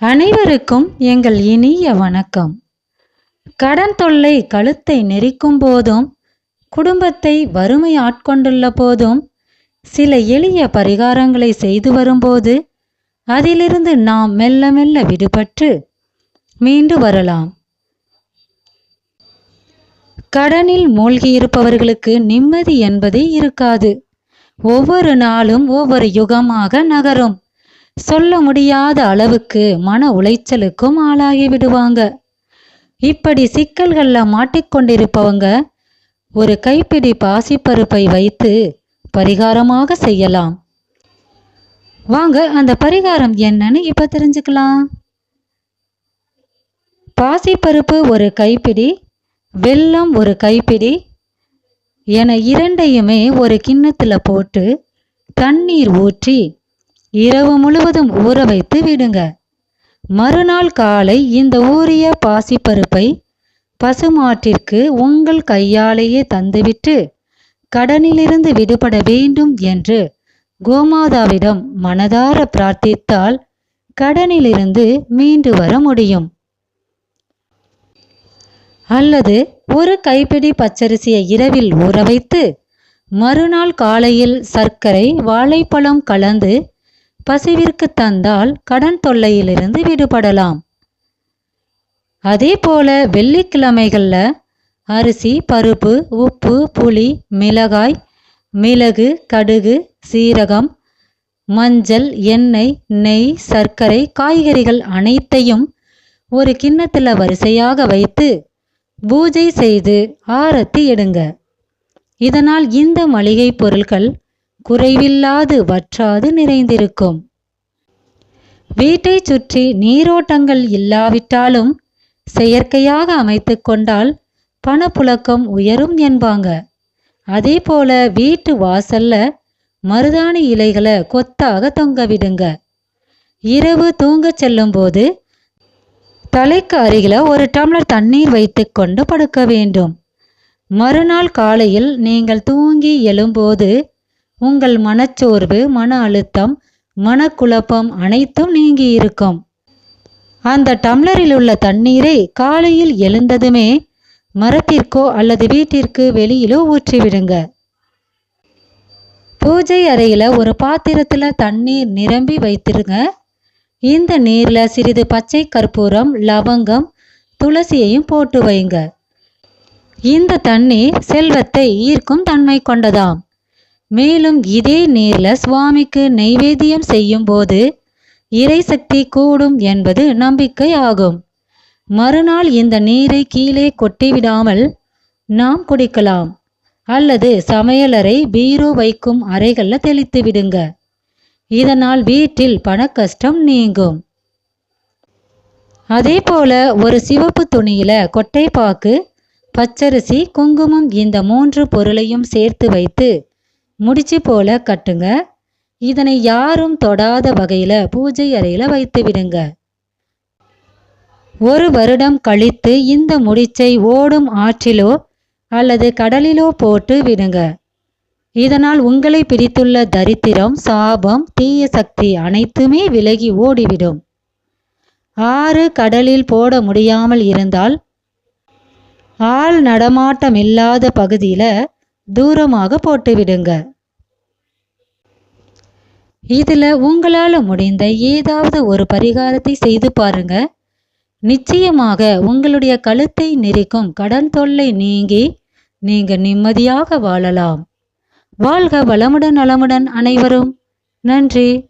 அனைவருக்கும் எங்கள் இனிய வணக்கம். கடன் தொல்லை கழுத்தை நெரிக்கும் போதும் குடும்பத்தை வறுமை ஆட்கொண்டுள்ள போதும் சில எளிய பரிகாரங்களை செய்து வரும்போது அதிலிருந்து நாம் மெல்ல மெல்ல விடுபட்டு மீண்டு வரலாம். கடனில் மூழ்கியிருப்பவர்களுக்கு நிம்மதி என்பதே இருக்காது. ஒவ்வொரு நாளும் ஒவ்வொரு யுகமாக நகரும். சொல்ல முடியாத அளவுக்கு மன உளைச்சலுக்கும் ஆளாகி விடுவாங்க. இப்படி சிக்கல்களில் மாட்டிக்கொண்டிருப்பவங்க ஒரு கைப்பிடி பாசிப்பருப்பை வைத்து பரிகாரமாக செய்யலாம். வாங்க அந்த பரிகாரம் என்னன்னு இப்ப தெரிஞ்சுக்கலாம். பாசிப்பருப்பு ஒரு கைப்பிடி வெல்லம் ஒரு கைப்பிடி என இரண்டையுமே ஒரு கிண்ணத்துல போட்டு தண்ணீர் ஊற்றி இரவு முழுவதும் ஊற வைத்து விடுங்க. மறுநாள் காலை இந்த ஊறிய பாசிப்பருப்பை பசுமாட்டிற்கு உங்கள் கையாலேயே தந்துவிட்டு கடனிலிருந்து விடுபட வேண்டும் என்று கோமாதாவிடம் மனதார பிரார்த்தித்தால் கடனிலிருந்து மீண்டு வர முடியும். அல்லது ஒரு கைப்பிடி பச்சரிசியை இரவில் ஊற வைத்து மறுநாள் காலையில் சர்க்கரை வாழைப்பழம் கலந்து பசிவிற்கு தந்தால் கடன் தொல்லையிலிருந்து விடுபடலாம். அதே போல வெள்ளிக்கிழமைகளில் அரிசி பருப்பு உப்பு புளி மிளகாய் மிளகு கடுகு சீரகம் மஞ்சள் எண்ணெய் நெய் சர்க்கரை காய்கறிகள் அனைத்தையும் ஒரு கிண்ணத்தில் வரிசையாக வைத்து பூஜை செய்து ஆரத்தி எடுங்க. இதனால் இந்த மளிகை பொருட்கள் குறைவில்லாது வற்றாது நிறைந்திருக்கும். வீட்டை சுற்றி நீரோட்டங்கள் இல்லாவிட்டாலும் செயற்கையாக அமைத்து கொண்டால் பணப்புழக்கம் உயரும் என்பாங்க. அதே போல வீட்டு வாசல்ல மருதாணி இலைகளை கொத்தாக தொங்க விடுங்க. இரவு தூங்கச் செல்லும்போது தலைக்கு அருகில ஒரு டம்ளர் தண்ணீர் வைத்துக்கொண்டு படுக்க வேண்டும். மறுநாள் காலையில் நீங்கள் தூங்கி எழும்போது உங்கள் மனச்சோர்வு மன அழுத்தம் மனக்குழப்பம் அனைத்தும் நீங்கி இருக்கும் அந்த டம்ளரில் உள்ள தண்ணீரை காலையில் எழுந்ததுமே மரத்திற்கோ அல்லது வீட்டிற்கு வெளியிலோ ஊற்றிவிடுங்க. பூஜை அறையில் ஒரு பாத்திரத்தில் தண்ணீர் நிரம்பி வைத்திருங்க. இந்த நீரில் சிறிது பச்சை கற்பூரம் லவங்கம் துளசியையும் போட்டு வைங்க. இந்த தண்ணீர் செல்வத்தை ஈர்க்கும் தன்மை கொண்டதாம். மேலும் இதே நீர்ல சுவாமிக்கு நைவேத்தியம் செய்யும் போது இறைசக்தி கூடும் என்பது நம்பிக்கை ஆகும். மறுநாள் இந்த நீரை கீழே கொட்டிவிடாமல் நாம் குடிக்கலாம். அல்லது சமையலறை பீரோ வைக்கும் அறைகள்ல தெளித்து விடுங்க. இதனால் வீட்டில் பணக்கஷ்டம் நீங்கும். அதே போல ஒரு சிவப்பு துணியில கொட்டைப்பாக்கு பச்சரிசி குங்குமம் இந்த மூன்று பொருளையும் சேர்த்து வைத்து முடிச்சு போல கட்டுங்க. இதனை யாரும் தொடாத வகையில பூஜை அறையில வைத்து விடுங்க. ஒரு வருடம் கழித்து இந்த முடிச்சை ஓடும் ஆற்றிலோ அல்லது கடலிலோ போட்டு விடுங்க. இதனால் உங்களை பிடித்துள்ள தரித்திரம் சாபம் தீய சக்தி அனைத்துமே விலகி ஓடிவிடும். ஆறு கடலில் போட முடியாமல் இருந்தால் ஆள் நடமாட்டம் இல்லாத பகுதியில தூரமாக போட்டுவிடுங்க. இதில் உங்களால் முடிந்த ஏதாவது ஒரு பரிகாரத்தை செய்து பாருங்க. நிச்சயமாக உங்களுடைய கழுத்தை நெரிக்கும் கடன் தொல்லை நீங்கி நீங்க நிம்மதியாக வாழலாம். வாழ்க வளமுடன் நலமுடன் அனைவரும். நன்றி.